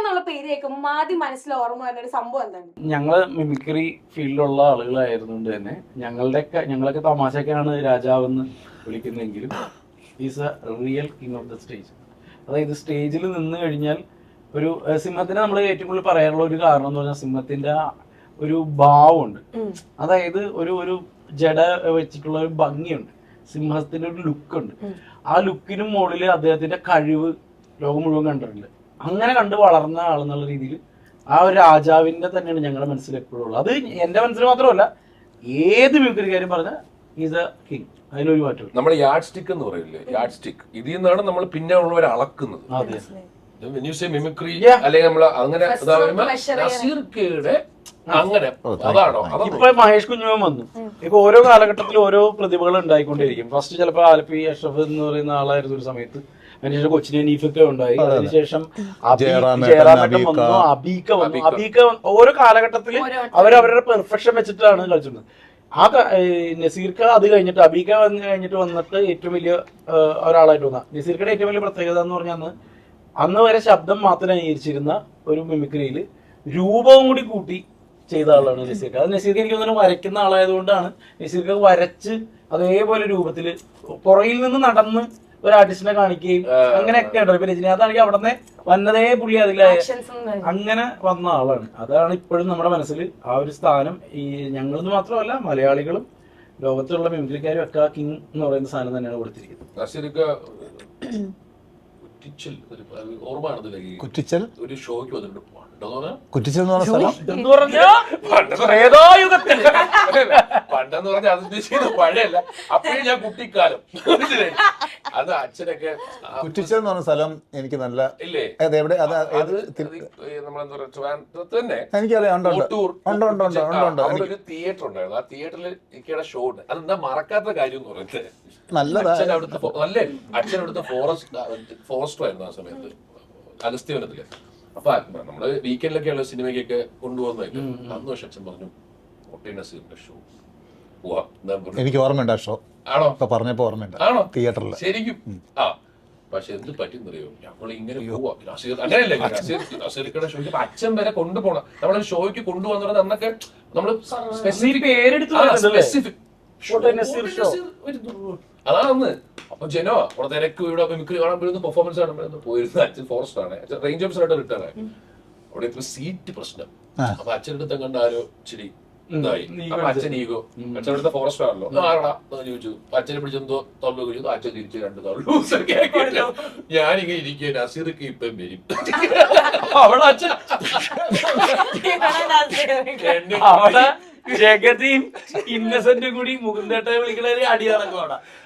എന്നുള്ള പേര് കേൾക്കുമ്പോൾ ആദ്യം മനസ്സിൽ ഓർമ്മ വരുന്ന ഒരു സംഭവം എന്താണ്? ഞങ്ങൾ മിമിക്രി ഫീൽഡിലുള്ള ആളുകളായിരുന്നുകൊണ്ട് തന്നെ ഞങ്ങളുടെയൊക്കെ ഞങ്ങളൊക്കെ തമാശക്കാണ് രാജാവെന്ന് വിളിക്കുന്നതെങ്കിലും is a real king of the stage അതായത് സ്റ്റേജിൽ നിന്ന് കഴിഞ്ഞാൽ ഒരു സിംഹത്തിന് നമ്മൾ ഏറ്റവും കൂടുതൽ പറയാനുള്ള ഒരു കാരണം എന്ന് പറഞ്ഞാൽ സിംഹത്തിന്റെ ഒരു ഭാവമുണ്ട്. അതായത് ഒരു ഒരു ജട വെച്ചിട്ടുള്ള ഒരു ഭംഗിയുണ്ട്. സിംഹത്തിന്റെ ഒരു ലുക്കുണ്ട് ഉണ്ട്. ആ ലുക്കിനും മുകളിൽ അദ്ദേഹത്തിന്റെ കഴിവ് ലോകം മുഴുവൻ കണ്ടിട്ടുണ്ട്. അങ്ങനെ കണ്ട് വളർന്ന ആളെന്നുള്ള രീതിയിൽ ആ ഒരു രാജാവിന്റെ തന്നെയാണ് ഞങ്ങളുടെ മനസ്സിൽ എപ്പോഴും ഉള്ളത്. അത് എന്റെ മനസ്സിൽ മാത്രമല്ല ഏത് കാര്യം പറഞ്ഞ ഈസ് എ കിങ് അതിലൊരു മാറ്റം നമ്മൾ യാഡ് സ്റ്റിക്ക് എന്ന് പറയില്ലേ? യാഡ് സ്റ്റിക്ക് ഇതിൽ നിന്നാണ് നമ്മൾ പിന്നെ ഉള്ളവരെ അളക്കുന്നത്. അതെ. When you say mimicry, അല്ലെങ്കിൽ നമ്മൾ അങ്ങനെ നസീർക്കയുടെ അങ്ങനെ. അതാണോ? ഇപ്പൊ മഹേഷ് കുഞ്ഞുമൻ വന്നു. ഇപ്പൊ ഓരോ കാലഘട്ടത്തിലും ഓരോ പ്രതിഭകൾ ഉണ്ടായിക്കൊണ്ടിരിക്കും ഫസ്റ്റ് ചിലപ്പോൾ ആലപ്പി അഷ്റഫ് എന്ന് പറയുന്ന ആളായിരുന്നു ഒരു സമയത്ത്. അതിനുശേഷം കൊച്ചിനെ നീഫൊക്കെ ഉണ്ടായി. അതെ, അതെ. അതിനുശേഷം ജയറാമേട്ടൻ. വന്നു. അബീക്ക വന്നു. അബീക്ക. ഓരോ കാലഘട്ടത്തിൽ അവരവരുടെ പെർഫെക്ഷൻ വെച്ചിട്ടാണ് കളിച്ചിരുന്നത് ആ നസീർക്ക അത് കഴിഞ്ഞിട്ട് അബീക്ക വന്ന് കഴിഞ്ഞിട്ട് വന്നിട്ട് ഏറ്റവും വലിയ ഒരാളായിട്ട് വന്ന. നസീർക്കയുടെ ഏറ്റവും വലിയ പ്രത്യേകത എന്ന് പറഞ്ഞാൽ അന്ന് അന്ന് വരെ ശബ്ദം മാത്രം അനുകരിച്ചിരുന്ന ഒരു മിമിക്രിയിൽ രൂപവും കൂടി കൂട്ടി ചെയ്ത ആളാണ് നസീർക്ക. അത് നസീർക്ക് എനിക്ക് തോന്നുന്നു വരയ്ക്കുന്ന ആളായതുകൊണ്ടാണ് നസീർക്ക വരച്ച് അതേപോലെ രൂപത്തിൽ പുറയിൽ നിന്ന് നടന്ന് ഒരു ആർട്ടിസ്റ്റിനെ കാണിക്കുകയും അങ്ങനെയൊക്കെ ഉണ്ടല്ലോ. പിന്നെ രജനീകാന്താണെങ്കിൽ അവിടെ നിന്ന് വന്നതേ പുള്ളി അതിലെ അങ്ങനെ വന്ന ആളാണ്. അതാണ് ഇപ്പോഴും നമ്മുടെ മനസ്സിൽ ആ ഒരു സ്ഥാനം. ഈ ഞങ്ങളെന്ന് മാത്രമല്ല മലയാളികളും ലോകത്തുള്ള മിമിക്രിക്കാരും ഒക്കെ കിങ് എന്ന് പറയുന്ന സാധനം തന്നെയാണ് കൊടുത്തിരിക്കുന്നത്. കുറ്റിച്ചിൽ ഒരു ഷോയ്ക്ക് വന്നിട്ടുണ്ട് പണ്ടെന്ന് പറഞ്ഞാൽ കുറ്റിച്ചൽ എന്ന് പറഞ്ഞ സ്ഥലം? പറഞ്ഞാ? പണ്ടെന്ന് ഏതോ യുഗത്തിൽ. പറഞ്ഞാൽ അത് ഉദ്ദേശിക്കുന്ന പഴയല്ല. അപ്പോഴും ഞാൻ കുട്ടിക്കാലം? അത് അച്ഛനൊക്കെ കുറ്റിച്ചൽ എന്ന് പറഞ്ഞ സ്ഥലം എനിക്ക് നല്ല ഇല്ലേ? അത് എവിടെ? അത് അത് നമ്മളെന്താ പറയാ ട്രിവാൻഡ്രത്ത് തന്നെ? എനിക്കറിയാം ഉണ്ട് ഉണ്ട്. ഉണ്ട് ഉണ്ട് ഉണ്ട് ഉണ്ട് ഉണ്ട്. അവിടെ ഒരു തിയേറ്റർ ഉണ്ടായിരുന്നു. ആ തിയേറ്ററിൽ ഇക്കയുടെ ഷോ ഉണ്ട്. അതെന്താ മറക്കാത്ത കാര്യം എന്ന് പറയുന്നത്? നല്ലതാ. അച്ഛൻ അവിടുത്തെ നല്ല അച്ഛൻ അവിടുത്തെ ഫോറസ്റ്റ് ഫോറസ്റ്റർ ആയിരുന്നു ആ സമയത്ത്. അഗസ്ത്യവനത്തിൽ. അപ്പൊ നമ്മൾ വീക്കെൻഡിലൊക്കെയുള്ള സിനിമയ്ക്കൊക്കെ കൊണ്ടുപോകുന്നതല്ലേ അന്ന് പക്ഷെ അച്ഛൻ പറഞ്ഞു ഒട്ടേ ഷോ എനിക്ക് ഓർമ്മയുണ്ട് ആ ഷോ ആണോ? ഇപ്പൊ പറഞ്ഞപ്പോ ഓർമ്മയുണ്ട്. ആണോ? തിയേറ്ററിൽ ശരിക്കും. ആ പക്ഷെ എന്ത് പറ്റുന്നറിയോ? ഞങ്ങൾ ഇങ്ങനെ പോവാ. അങ്ങനെയല്ലേ നസീർക്കയുടെ ഷോയ്ക്ക് അച്ഛൻ വരെ കൊണ്ടുപോകണം നമ്മളൊരു ഷോയ്ക്ക് കൊണ്ടുപോകാൻ അന്നൊക്കെ നമ്മൾ സ്പെസിഫിക്. അതാണ് അന്ന്. അപ്പൊ ജനോ അവിടെ തിരക്ക് ഇവിടെ മിമിക്രി കാണാൻ പോയിരുന്നു പെർഫോമൻസ് കാണാൻ പോയിരുന്നു. പോയിരുന്ന അച്ഛൻ ഫോറസ്റ്റ് ആണ്. അച്ഛൻ റേഞ്ച് ഓഫീസറായിട്ട് റിട്ടയർ ആയി അവിടെ ഇപ്പൊ സീറ്റ് പ്രശ്നം. അപ്പൊ അച്ഛന്റെ അടുത്ത് കണ്ട ആരോ ഇച്ചിരി ഇതായി. ഉം, അപ്പൊ ego അച്ഛൻ ഈഗോ അച്ഛൻ അവിടുത്തെ ഫോറസ്റ്റ് ആണല്ലോ. ആരടാ? എന്ന് ചോദിച്ചു അപ്പൊ അച്ഛനെ പിടിച്ചെന്തോ തൊള്ളു കഴിച്ചു അച്ഛൻ തിരിച്ച് രണ്ട് തൊള്ളു ഞാനിങ്ങനെ ഇരിക്കുക നസീർക്ക് ഇപ്പം വരും. അവിടെ അച്ഛൻ അവിടെ ജഗതിയും ഇന്നസെന്റും കൂടി മുകുന്ദേട്ടെ വിളിക്കണേ അടി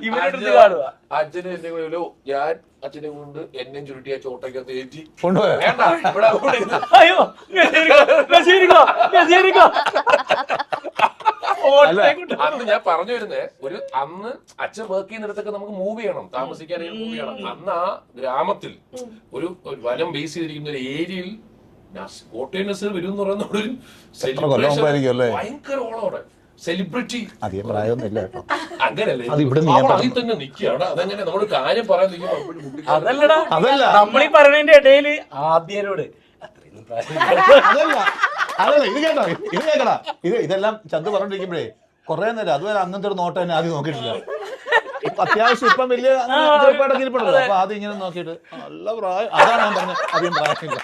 ഇവരെടുത്ത് കാണുക അച്ഛനെ എന്നെ കൂടെ ഞാൻ അച്ഛനെ കൊണ്ട് എന്നെ ചുരുട്ടി ആ ചോട്ടയ്ക്കകത്ത് കയറ്റി കൊണ്ടുപോയോ? അല്ല. അന്ന് ഞാൻ പറഞ്ഞു വരുന്നേ ഒരു അന്ന് അച്ഛൻ വർക്ക് ചെയ്യുന്നിടത്തൊക്കെ നമുക്ക് മൂവ് ചെയ്യണം താമസിക്കാൻ മൂവ് ചെയ്യണം. അന്ന് ആ ഗ്രാമത്തിൽ ഒരു വനം ബേസ് ചെയ്തിരിക്കുന്ന ഒരു ഏരിയയിൽ നസ്- കോട്ടയം നസീർ വരും എന്ന് പറയുന്ന ഒരു ഭയങ്കര ഓളോടെ സെലിബ്രിറ്റി അധികം അതിൽ തന്നെ നിൽക്കുകയാണ് അതങ്ങനെ നമ്മൾ കാര്യം പറയാൻ അതല്ലടാ. അതല്ല. നമ്മളീ പറയണതിന്റെ ഇടയിൽ ആദ്യരോട് അത്രയൊന്നും പ്രായം അതല്ല ഇത് കേട്ടോ ഇത് കേക്കടാ. ഇത് ഇതെല്ലാം ചന്ത് പറഞ്ഞോണ്ടിരിക്കുമ്പോഴേ കുറെ നേരം അതുവരെ അങ്ങനത്തെ ഒരു നോട്ട് തന്നെ ആദ്യം നോക്കിയിട്ടില്ല. ഇപ്പൊ അത്യാവശ്യം ഇപ്പം വലിയ ഇരിപ്പുണ്ടല്ലോ. അപ്പൊ ആദ്യം ഇങ്ങനെ നോക്കിയിട്ട് നല്ല പ്രായം. അതാണ് ഞാൻ പറഞ്ഞത് അധികം പ്രായമില്ല